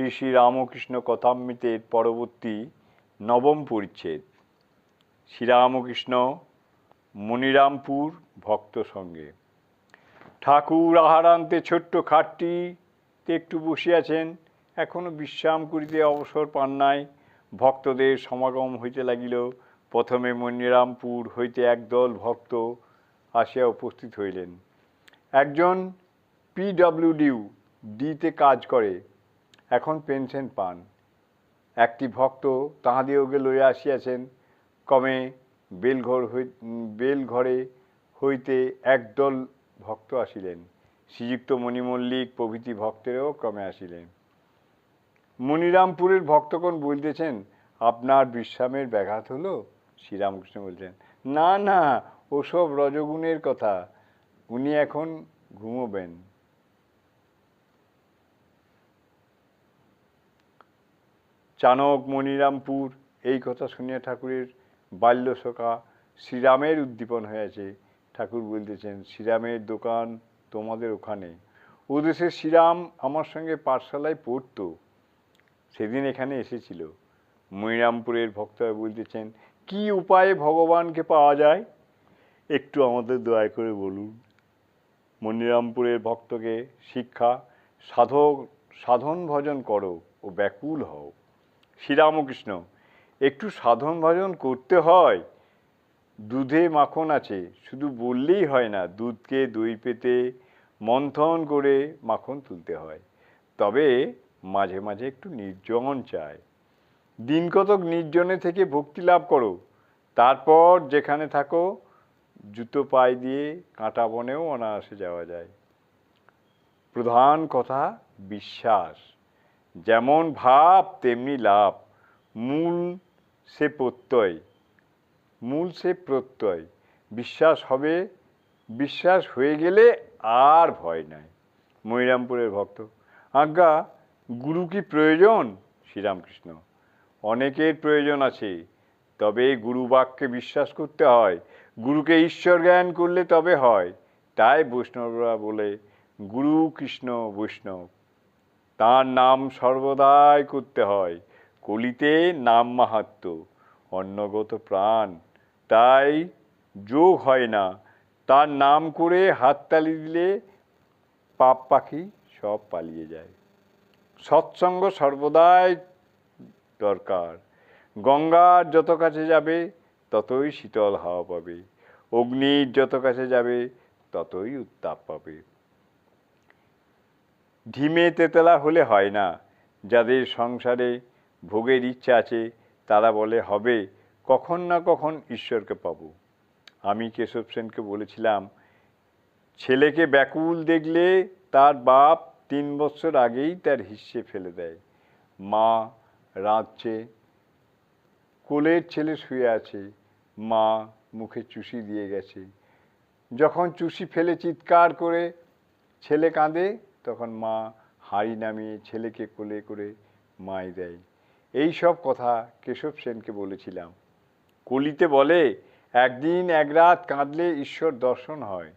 শ্রী শ্রী রামকৃষ্ণ কথামৃতের পরবর্তী নবম পরিচ্ছেদ। শ্রীরামকৃষ্ণ মনিরামপুর ভক্ত সঙ্গে। ঠাকুর আহারান্তে ছোট্ট খাটটিতে একটু বসে আছেন এখনও বিশ্রাম করিতে অবসর পান নাই। ভক্তদের সমাগম হইতে লাগিল। প্রথমে মনিরামপুর হইতে একদল ভক্ত আসিয়া উপস্থিত হইলেন। একজন পিডব্লিউডিউ ডিতে কাজ করে। এখন পেনশন পান। একটি ভক্ত তাহাদিওকে লইয়া আসিয়াছেন, কমে বেলঘর হই, বেলঘরে হইতে একদল ভক্ত আসিলেন। শ্রীযুক্ত মণিমল্লিক প্রভৃতি ভক্তেরও ক্রমে আসিলেন। মনিরামপুরের ভক্তগণ বলতেছেন, আপনার বিশ্রামের ব্যাঘাত হলো? শ্রীরামকৃষ্ণ বলছেন না না, ওসব রজগুণের কথা। উনি এখন ঘুমোবেন। চাণক মনিরামপুর এই কথা শুনিয়া ঠাকুরের বাল্য সখা শ্রীরামের উদ্দীপন হয়েছে। ঠাকুর বলতেছেন, শ্রীরামের দোকান তোমাদের ওখানে। ওদেশে শ্রীরাম আমার সঙ্গে পাঠশালায় পড়তো। সেদিন এখানে এসেছিল। মনিরামপুরের ভক্তরা বলতেছেন, কি উপায়ে ভগবানকে পাওয়া যায়? একটু আমাদের দয়া করে বলুন। মনিরামপুরের ভক্তকে শিক্ষা, সাধক, সাধন ভজন করো ও ব্যাকুল হও। শ্রীরামকৃষ্ণ, একটু সাধন ভজন করতে হয়। দুধে মাখন আছে, শুধু বললেই হয় না, দুধকে দই পেতে মন্থন করে মাখন তুলতে হয়। তবে মাঝে মাঝে একটু নির্জন চায়। দিন কতক নির্জনে থেকে ভক্তি লাভ করো। তারপর যেখানে থাকো, জুতো পায়ে দিয়ে কাঁটা বনেও অনায়াসে যাওয়া যায়। প্রধান কথা, বিশ্বাস। যেমন ভাব, তেমনি লাভ। মূল সে প্রত্যয়। মূল সে প্রত্যয়। বিশ্বাস হবে, বিশ্বাস হয়ে গেলে আর ভয় নাই। মনিরামপুরের ভক্ত। আজ্ঞা, গুরু কি প্রয়োজন? শ্রীরামকৃষ্ণ। অনেকের প্রয়োজন আছে। তবে গুরু বাক্যে বিশ্বাস করতে হয়। গুরুকে ঈশ্বর জ্ঞান করলে তবে হয়। তাই বৈষ্ণবরা বলে, গুরু কৃষ্ণ বৈষ্ণব। তার নাম সর্বদাই করতে হয়, কলিতে নাম মাহাত্ম, অন্নগত প্রাণ। তাই যোগ হয় না, তার নাম করে হাততালি দিলে পাপ পাখি সব পালিয়ে যায়। সৎসঙ্গ সর্বদাই দরকার, গঙ্গার যত কাছে যাবে ততই শীতল হাওয়া পাবে, অগ্নির যত কাছে যাবে ততই উত্তাপ পাবে। ঢিমে তেতলা হলে হয় না। যাদের সংসারে ভোগের ইচ্ছা আছে, তারা বলে, হবে, কখন না কখন ঈশ্বরকে পাবো। আমি কেশব সেনকে বলেছিলাম, ছেলেকে ব্যাকুল দেখলে তার বাপ তিন বছর আগেই তার হিস্সে ফেলে দেয়। মা রাঁধছে, কোলের ছেলে শুয়ে আছে, মা মুখে চুষি দিয়ে গেছে। যখন চুষি ফেলে চিৎকার করে ছেলে কাঁদে তখন মা হাঁড়ি নামিয়ে ছেলেকে কোলে করে মাই দেয়। এই সব কথা কেশব সেনকে বলেছিলাম। কলিতে বলে, একদিন এক রাত কাঁদলে ঈশ্বর দর্শন হয়।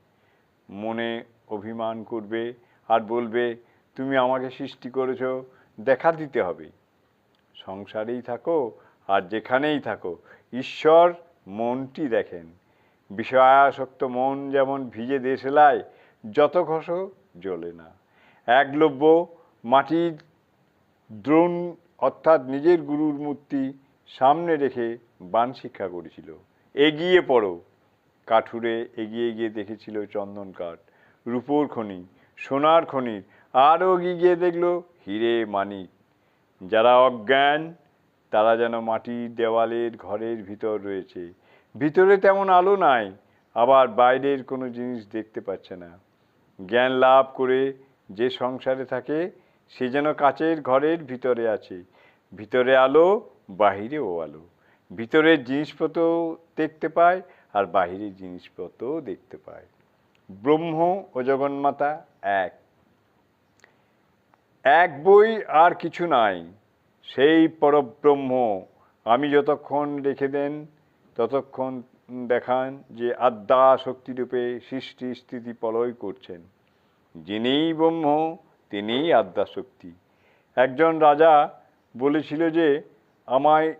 মনে অভিমান করবে আর বলবে, তুমি আমাকে সৃষ্টি করেছ, দেখা দিতে হবে। সংসারেই থাকো আর যেখানেই থাকো, ঈশ্বর মনটি দেখেন। বিষয়াসক্ত মন যেমন ভিজে দেশেলায় যত ঘষো জ্বলে না একলব্য মাটির দ্রোণ অর্থাৎ নিজের গুরুর মূর্তি সামনে রেখে বান শিক্ষা করেছিল। এগিয়ে পড়ো। কাঠুরে এগিয়ে গিয়ে দেখেছিল চন্দন কাঠ, রূপোর খনি, সোনার খনির আরও এগিয়ে দেখল হিরে মানিক। যারা অজ্ঞান, তারা যেন মাটির দেওয়ালের ঘরের ভিতর রয়েছে। ভিতরে তেমন আলো নাই, আবার বাইরের কোনো জিনিস দেখতে পাচ্ছে না। জ্ঞান লাভ করে যে সংসারে থাকে, সে যেন কাচের ঘরের ভিতরে আছে। ভিতরে আলো, বাহিরেও আলো। ভিতরের জিনিসপত্র দেখতে পায় আর বাহিরের জিনিসপত্রও দেখতে পায়। ব্রহ্ম ও জগন্মাতা এক। এক বই আর কিছু নাই। সেই পরব্রহ্ম। আমি যতক্ষণ রেখে দেন, ততক্ষণ দেখান যে আদ্যা শক্তিরূপে সৃষ্টি স্থিতি প্রলয় করছেন। যিনিই ব্রহ্ম, তিনিই আদ্যা শক্তি একজন রাজা বলেছিল যে, আমায়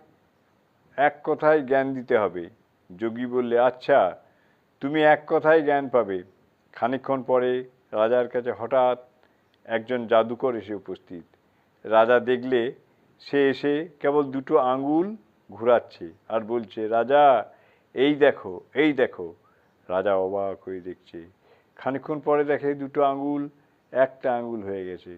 এক কথায় জ্ঞান দিতে হবে। যোগী বললে আচ্ছা তুমি এক কথায় জ্ঞান পাবে। খানিকক্ষণ পরে রাজার কাছে হঠাৎ একজন জাদুকর এসে উপস্থিত। রাজা দেখলে, সে এসে কেবল দুটো আঙ্গুল ঘোরাচ্ছে আর বলছে, রাজা, এই দেখো এই দেখো। রাজা অবাক হয়ে দেখছে। খানিকক্ষণ পরে দেখে দুটো আঙ্গুল একটা আঙ্গুল হয়ে গেছে।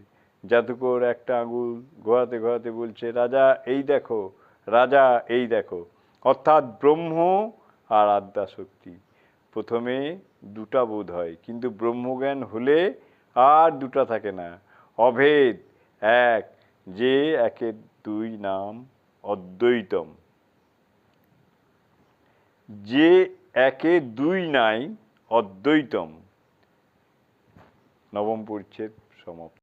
জাদুকর একটা আঙ্গুল ঘোরাতে ঘোরাতে বলছে, রাজা, এই দেখো, রাজা, এই দেখো। অর্থাৎ ব্রহ্ম আর আদ্যা শক্তি প্রথমে দুটা বোধ হয়, কিন্তু ব্রহ্মজ্ঞান হলে আর দুটা থাকে না। অভেদ এক, যে একের দুই নাম অদ্বৈতম। যে একে দুই নাই অদ্বৈতম। নবম পরিচ্ছেদ সমাপ্ত।